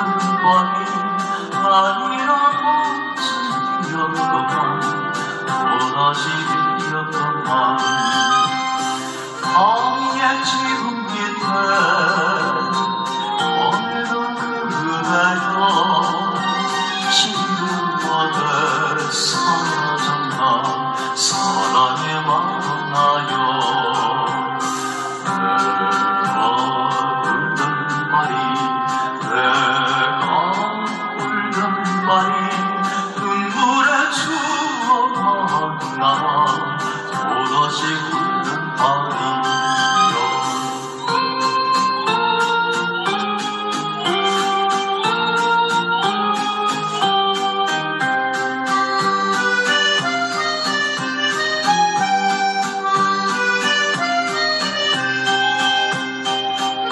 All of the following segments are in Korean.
不管伊奈是日出晚，奈是日出晚，风也是。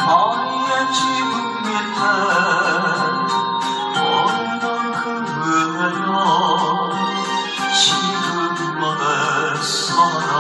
다리의 지붕 밑에 오늘은 그대여 지금 어디 사라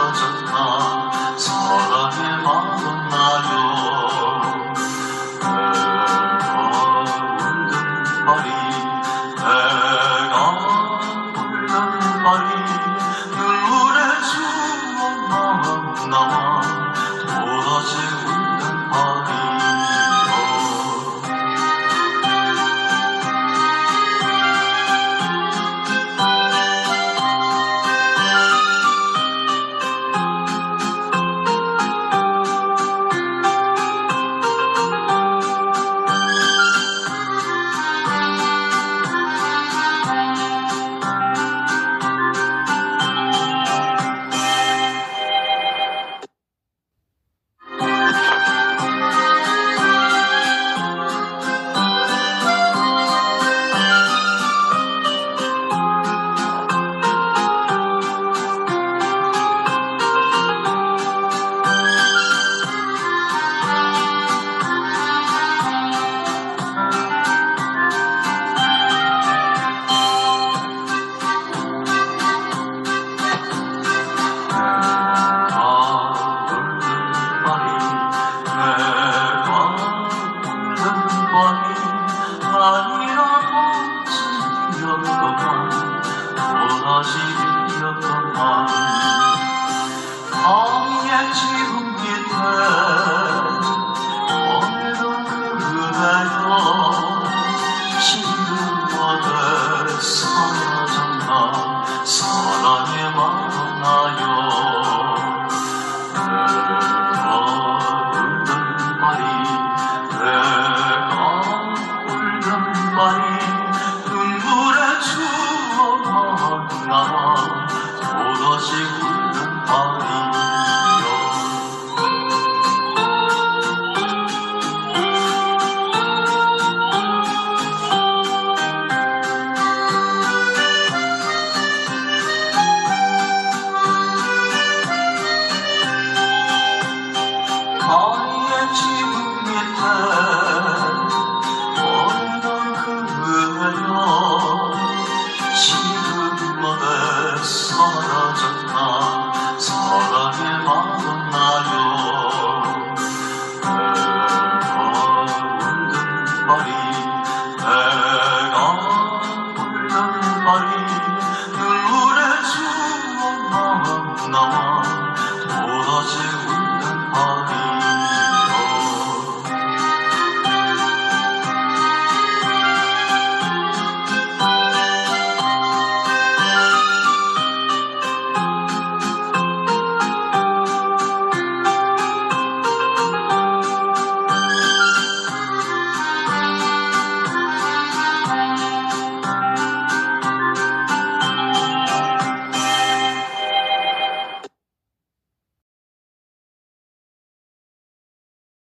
지었건만 또다시 들렸건만 밤의 지붕 밑에 오늘도 그대여 지금 어디 사라졌나 사랑의 마음 나요 내가 울는 말이 내가 울는 말이